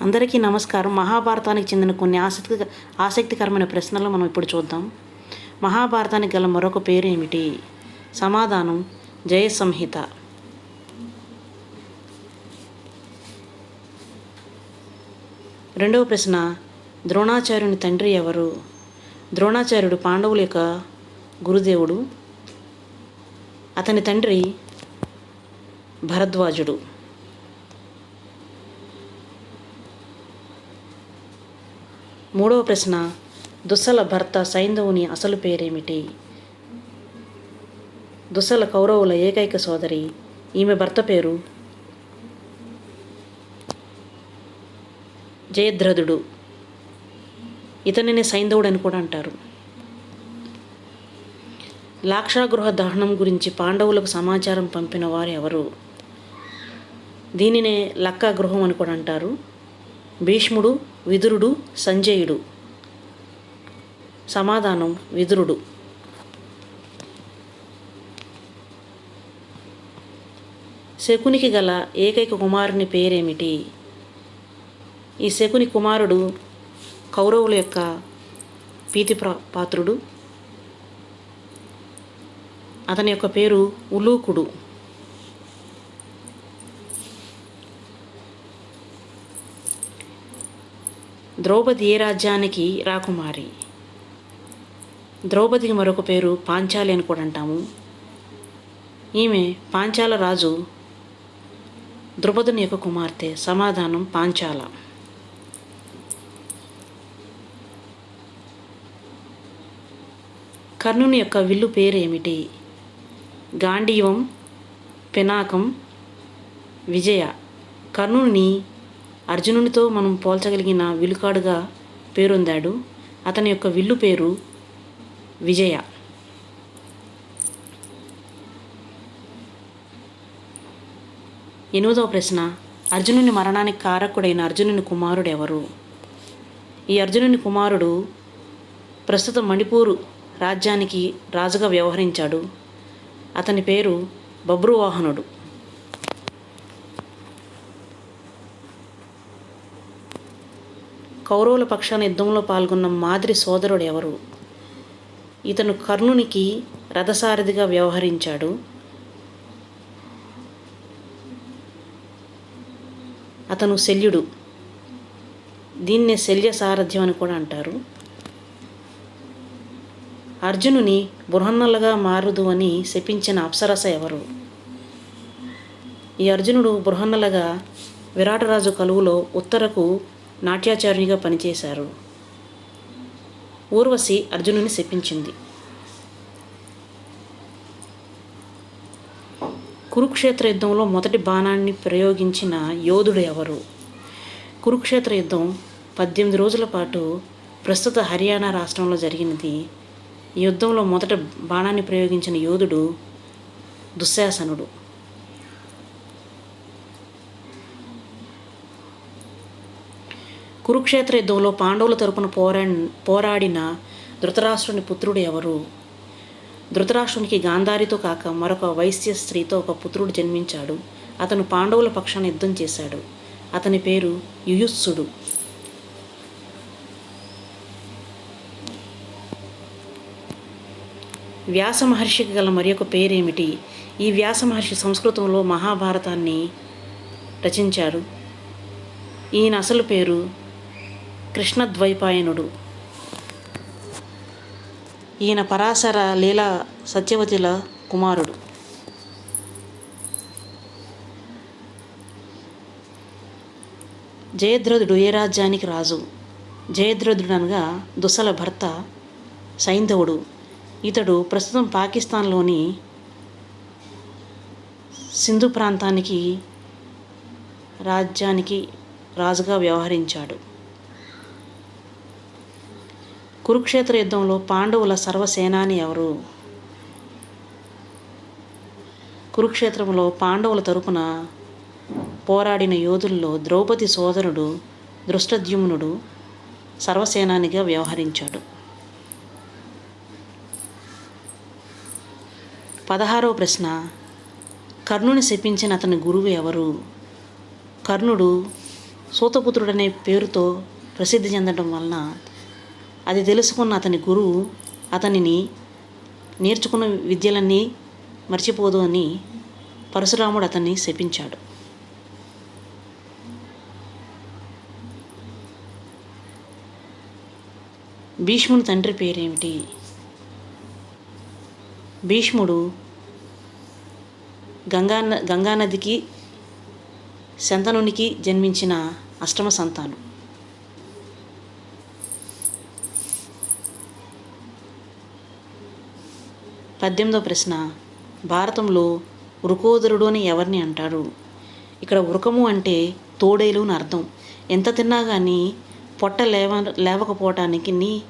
అందరికీ నమస్కారం. మహాభారతానికి చెందిన కొన్ని ఆసక్తి ఆసక్తికరమైన ప్రశ్నలు మనం ఇప్పుడు చూద్దాం. మహాభారతానికి గల మరొక పేరు ఏమిటి? సమాధానం జయ సంహిత. రెండవ ప్రశ్న ద్రోణాచార్యుని తండ్రి ఎవరు? ద్రోణాచార్యుడు పాండవుల యొక్క గురుదేవుడు. అతని తండ్రి భరద్వాజుడు. మూడవ ప్రశ్న దుస్సల భర్త సైంధవుని అసలు పేరేమిటి? దుస్సల కౌరవుల ఏకైక సోదరి ఈమె భర్త పేరు? జయద్రథుడు. ఇతనిని సైంధవుడు అని కూడా అంటారు. లాక్షాగృహ దహనం గురించి పాండవులకు సమాచారం పంపిన వారు ఎవరు? దీనినే లక్కా గృహం అని కూడా అంటారు. భీష్ముడు విదురుడు సంజయుడు. సమాధానం విదురుడు. శకునికి గల ఏకైక కుమారుని పేరేమిటి? ఈ శకుని కుమారుడు కౌరవుల యొక్క ప్రీతి పాత్రుడు. అతని యొక్క పేరు ఉలూకుడు. ద్రౌపది ఏ రాజ్యానికి రాకుమారి? ద్రౌపదికి మరొక పేరు పాంచాలి అని కూడా అంటాము. ఈమె పాంచాల రాజు ద్రుపదుని యొక్క కుమార్తె సమాధానం పాంచాల. కర్ణుని యొక్క విల్లు పేరు ఏమిటి? గాంధీవం పినాకం విజయ. కర్ణుని అర్జునునితో మనం పోల్చగలిగిన విలుకాడుగా పేరొందాడు. అతని యొక్క విల్లు పేరు విజయ. ఎనిమిదవ ప్రశ్న. అర్జునుని మరణానికి కారకుడైన అర్జునుని కుమారుడు ఎవరు ఈ అర్జునుని కుమారుడు ప్రస్తుత మణిపూరు రాజ్యానికి రాజుగా వ్యవహరించాడు. అతని పేరు బబ్రువాహనుడు కౌరవుల పక్షాన యుద్ధంలో పాల్గొన్న మాదిరి సోదరుడు ఎవరు? ఇతను కర్ణునికి రథసారథిగా వ్యవహరించాడు. అతను శల్యుడు. దీన్నే శల్య సారథ్యం అని కూడా అంటారు. అర్జునుని బృహన్నలుగా మారుదు అని శపించిన అప్సరస ఎవరు? ఈ అర్జునుడు బృహన్నలుగా విరాటరాజు కలువులో ఉత్తరకు నాట్యాచార్యునిగా పనిచేశారు. ఊర్వశి అర్జునుని శపించింది. కురుక్షేత్ర యుద్ధంలో మొదటి బాణాన్ని ప్రయోగించిన యోధుడు ఎవరు? కురుక్షేత్ర యుద్ధం పద్దెనిమిది రోజుల పాటు ప్రస్తుత హర్యానా రాష్ట్రంలో జరిగినది. యుద్ధంలో మొదట బాణాన్ని ప్రయోగించిన యోధుడు దుశ్శాసనుడు. కురుక్షేత్ర యుద్ధంలో పాండవుల తరపున పోరా పోరాడిన ధృతరాష్ట్రుని పుత్రుడు ఎవరు? ధృతరాష్ట్రునికి గాంధారితో కాక మరొక వైశ్య స్త్రీతో ఒక పుత్రుడు జన్మించాడు. అతను పాండవుల పక్షాన యుద్ధం చేశాడు. అతని పేరు యుయుత్సుడు. వ్యాస మహర్షికి గల మరి ఒక పేరేమిటి? ఈ వ్యాస మహర్షి సంస్కృతంలో మహాభారతాన్ని రచించారు ఈయన అసలు పేరు కృష్ణద్వైపాయనుడు. ఈయన పరాశర లీలా సత్యవతిల కుమారుడు. జయద్రథుడు ఏ రాజ్యానికి రాజు? జయద్రథుడు అనగా దుసల భర్త సైంధవుడు. ఇతడు ప్రస్తుతం పాకిస్తాన్లోని సింధు ప్రాంతానికి రాజ్యానికి రాజుగా వ్యవహరించాడు. కురుక్షేత్ర యుద్ధంలో పాండవుల సర్వసేనాని ఎవరు? కురుక్షేత్రంలో పాండవుల తరపున పోరాడిన యోధుల్లో ద్రౌపది సోదరుడు దృష్టద్యుమ్నుడు సర్వసేనానిగా వ్యవహరించాడు. పదహారవ ప్రశ్న. కర్ణుని శపించిన అతని గురువు ఎవరు? కర్ణుడు సూతపుత్రుడనే పేరుతో ప్రసిద్ధి చెందడం వలన అది తెలుసుకున్న అతని గురువు అతనిని నేర్చుకున్న విద్యలన్నీ మర్చిపోదు అని పరశురాముడు అతన్ని శపించాడు. భీష్ముని తండ్రి పేరేమిటి? భీష్ముడు గంగా గంగానదికి శంతనునికి జన్మించిన అష్టమ సంతానం. పద్దెనిమిదో ప్రశ్న. భారతంలో వృకోదరుడు అని ఎవరిని అంటారు? ఇక్కడ ఉరుకము అంటే తోడేలు అని అర్థం. ఎంత తిన్నా కానీ పొట్ట లేవ లేవకపోవటానికి నీ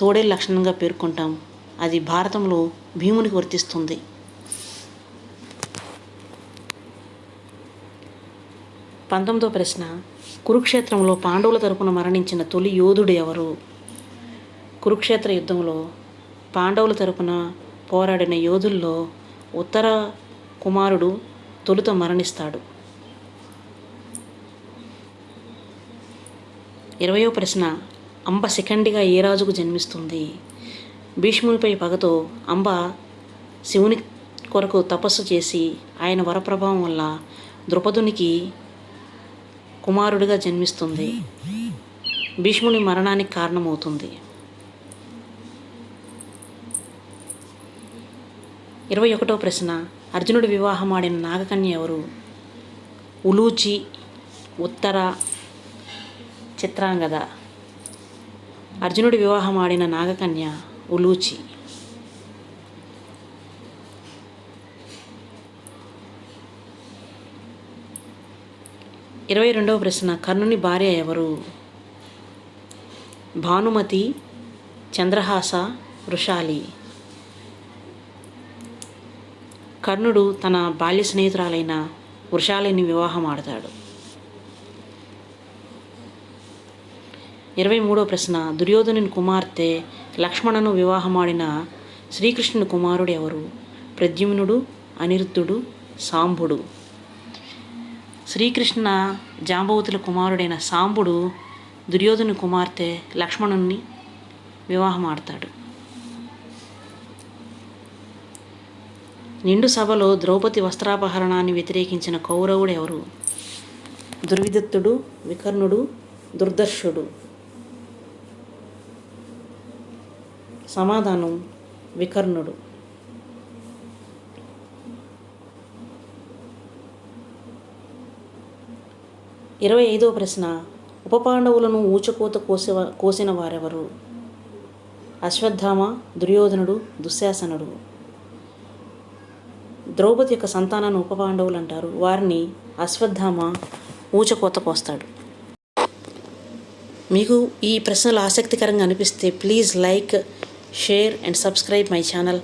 తోడేలు లక్షణంగా పేర్కొంటాం. అది భారతంలో భీమునికి వర్తిస్తుంది. పంతొమ్మిదో ప్రశ్న. కురుక్షేత్రంలో పాండవుల తరపున మరణించిన తొలి యోధుడు ఎవరు? కురుక్షేత్ర యుద్ధంలో పాండవుల తరపున పోరాడిన యోధుల్లో ఉత్తర కుమారుడు తొలుత మరణిస్తాడు. ఇరవయో ప్రశ్న అంబ సెకండ్గా ఏ రాజుకు జన్మిస్తుంది? భీష్మునిపై పగతో అంబ శివుని కొరకు తపస్సు చేసి ఆయన వరప్రభావం వల్ల ద్రుపదునికి కుమారుడిగా జన్మిస్తుంది. భీష్ముని మరణానికి కారణమవుతుంది. ఇరవై ఒకటో ప్రశ్న. అర్జునుడి వివాహం ఆడిన నాగకన్య ఎవరు? ఉలూచి ఉత్తర చిత్రాంగద. అర్జునుడి వివాహం ఆడిన నాగకన్య ఉలూచి. ఇరవై రెండవ ప్రశ్న. కర్ణుని భార్య ఎవరు? భానుమతి చంద్రహాస వృషాలి. కర్ణుడు తన బాల్య స్నేహితురాలైన వృషాలిని వివాహం ఆడతాడు. ఇరవై మూడో ప్రశ్న దుర్యోధనుని కుమార్తె లక్ష్మణను వివాహమాడిన శ్రీకృష్ణుని కుమారుడు ఎవరు? ప్రద్యుమ్నుడు అనిరుద్ధుడు సాంబుడు. శ్రీకృష్ణ జాంబవతుల కుమారుడైన సాంబుడు దుర్యోధను కుమార్తె లక్ష్మణుని వివాహం ఆడతాడు. నిండు సభలో ద్రౌపది వస్త్రాపహరణాన్ని వ్యతిరేకించిన కౌరవుడు ఎవరు? దుర్విదత్తుడు వికర్ణుడు దుర్దర్శుడు. సమాధానం వికర్ణుడు. ఇరవై ఐదో ప్రశ్న. ఉపపాండవులను ఊచకోత కోసే కోసిన వారెవరు? అశ్వత్థామ దుర్యోధనుడు దుశ్శాసనుడు. ద్రౌపది యొక్క సంతానాన్ని ఉపపాండవులు అంటారు వారిని అశ్వత్థామ ఊచకోత కోస్తాడు. మీకు ఈ ప్రశ్నలు ఆసక్తికరంగా అనిపిస్తే please like share and subscribe my channel.